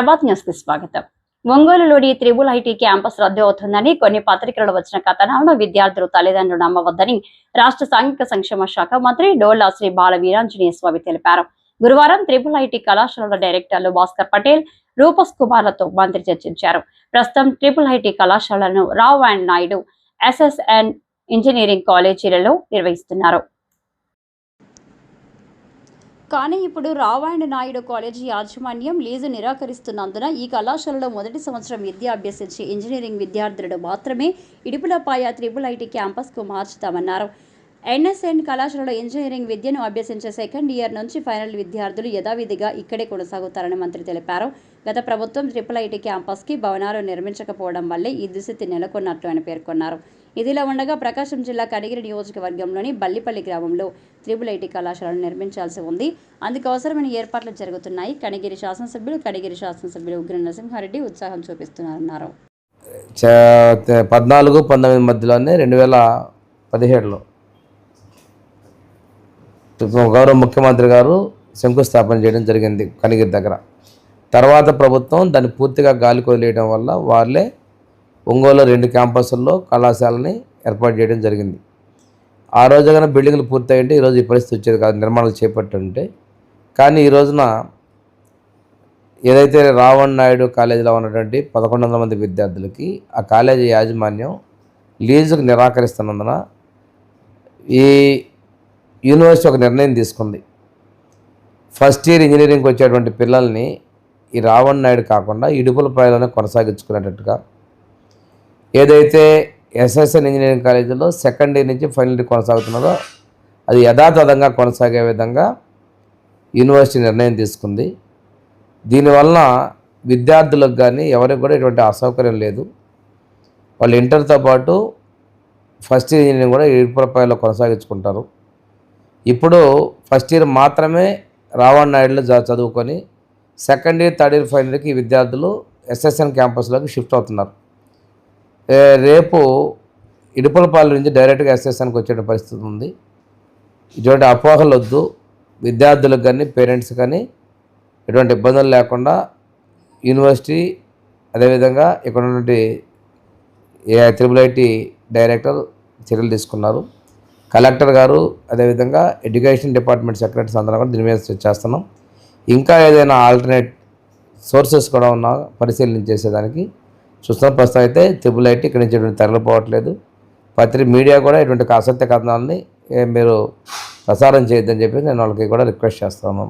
ప్రభాత్ న్యూస్కి స్వాగతం. ఒంగోలులోని త్రిబుల్ ఐటీ క్యాంపస్ రద్దు అవుతుందని కొన్ని పత్రికలలో వచ్చిన కథనాలను విద్యార్థులు తల్లిదండ్రులు నమ్మవద్దని రాష్ట్ర సాంఘిక సంక్షేమ శాఖ మంత్రి డోలా శ్రీ బాల వీరాంజనేయ స్వామి తెలిపారు. గురువారం త్రిబుల్ ఐటీ కళాశాలల డైరెక్టర్లు భాస్కర్ పటేల్ రూపస్ కుమార్లతో మంత్రి చర్చించారు. ప్రస్తుతం ట్రిపుల్ ఐటీ కళాశాలను Rao and Naidu SSN engineering కాలేజీలలో నిర్వహిస్తున్నారు. కానీ ఇప్పుడు రావాయణ నాయుడు కాలేజీ యాజమాన్యం లీజు నిరాకరిస్తున్నందున ఈ కళాశాలలో మొదటి సంవత్సరం విద్య అభ్యసించే ఇంజనీరింగ్ విద్యార్థులను మాత్రమే ఇడుపులపాయ త్రిబుల్ ఐటీ క్యాంపస్కు మార్చుతామన్నారు. ఎన్ఎస్ఎన్ కళాశాలలో ఇంజనీరింగ్ విద్యను అభ్యసించే సెకండ్ ఇయర్ నుంచి ఫైనల్ విద్యార్థులు యథావిధిగా ఇక్కడే కొనసాగుతారని మంత్రి తెలిపారు. గత ప్రభుత్వం ట్రిపుల్ ఐటీ క్యాంపస్కి భవనాలు నిర్మించకపోవడం వల్లే ఈ దుస్థితి నెలకొన్నట్లు ఆయన పేర్కొన్నారు. ఇదిలా ఉండగా ప్రకాశం జిల్లా కడిగిరి నియోజకవర్గంలోని బల్లిపల్లి గ్రామంలో త్రిపుల్ ఐటీ కళాశాలను నిర్మించాల్సి ఉంది. అందుకు అవసరమైన ఏర్పాట్లు జరుగుతున్నాయి. కనిగిరి శాసనసభ్యులు కడిగిరి శాసనసభ్యులు ఉగ్ర నరసింహారెడ్డి ఉత్సాహం చూపిస్తున్నారన్నారు. చ- పద్నాలుగు పంతొమ్మిది మధ్యలోనే రెండు వేల పదిహేడులో గౌరవ ముఖ్యమంత్రి గారు శంకుస్థాపన చేయడం జరిగింది కనిగిరి దగ్గర. తర్వాత ప్రభుత్వం దాన్ని పూర్తిగా గాలి వదిలేయడం వల్ల వాళ్ళే ఒంగోలు రెండు క్యాంపస్ల్లో కళాశాలని ఏర్పాటు చేయడం జరిగింది. ఆ రోజు కానీ బిల్డింగ్లు పూర్తయింటే ఈరోజు ఈ పరిస్థితి వచ్చేది కాదు నిర్మాణాలు చేపట్టుంటే. కానీ ఈ రోజున ఏదైతే రావణ్ నాయుడు కాలేజీలో ఉన్నటువంటి పదకొండు వందల మంది విద్యార్థులకి ఆ కాలేజీ యాజమాన్యం లీజుకు నిరాకరిస్తున్నందున ఈ యూనివర్సిటీ ఒక నిర్ణయం తీసుకుంది. ఫస్ట్ ఇయర్ ఇంజనీరింగ్కి వచ్చేటువంటి పిల్లల్ని ఈ రావణ్ నాయుడు కాకుండా ఇడుపులపాయలోనే కొనసాగించుకునేటట్టుగా ఏదైతే ఎస్ఎస్ఎన్ ఇంజనీరింగ్ కాలేజీలో సెకండ్ ఇయర్ నుంచి ఫైనల్ ఇయర్ కొనసాగుతున్నారో అది యథాతథంగా కొనసాగే విధంగా యూనివర్సిటీ నిర్ణయం తీసుకుంది. దీనివల్ల విద్యార్థులకు కానీ ఎవరికి కూడా ఎటువంటి అసౌకర్యం లేదు. వాళ్ళు ఇంటర్తో పాటు ఫస్ట్ ఇయర్ ఇంజనీరింగ్ కూడా ఇరుపురపాయలో కొనసాగించుకుంటారు. ఇప్పుడు ఫస్ట్ ఇయర్ మాత్రమే రావణ్ నాయుడులో చ- చదువుకొని second year third year final ఇయర్కి ఈ విద్యార్థులు ఎస్ఎస్ఎన్ క్యాంపస్లోకి షిఫ్ట్ అవుతున్నారు. రేపు ఇడుపులపాలెం నుంచి డైరెక్ట్గా ఎస్ఎస్ఎన్కి వచ్చే పరిస్థితి ఉంది. ఇటువంటి అపోహలు వద్దు. విద్యార్థులకు కానీ పేరెంట్స్ కానీ ఎటువంటి ఇబ్బందులు లేకుండా యూనివర్సిటీ అదేవిధంగా ఇక్కడ ఉన్నటువంటి ఏ త్రిబుల్ ఐటీ డైరెక్టర్ చర్యలు తీసుకున్నారు. కలెక్టర్ గారు అదేవిధంగా ఎడ్యుకేషన్ డిపార్ట్మెంట్ సెక్రటరీస్ అందరం కూడా దీని మీద చేస్తున్నాం. ఇంకా ఏదైనా ఆల్టర్నేట్ సోర్సెస్ కూడా ఉన్నా పరిశీలన చేసేదానికి చూస్తున్నాం. ప్రస్తుతం అయితే త్రిబుల్ ఐటీ ఇక్కడి నుంచి ఎటువంటి తరలిపోవట్లేదు పత్రిక మీడియా కూడా ఇటువంటి ఆసక్తి కథనాలని మీరు ప్రసారం చేయొద్దని చెప్పి నేను వాళ్ళకి కూడా రిక్వెస్ట్ చేస్తున్నాను.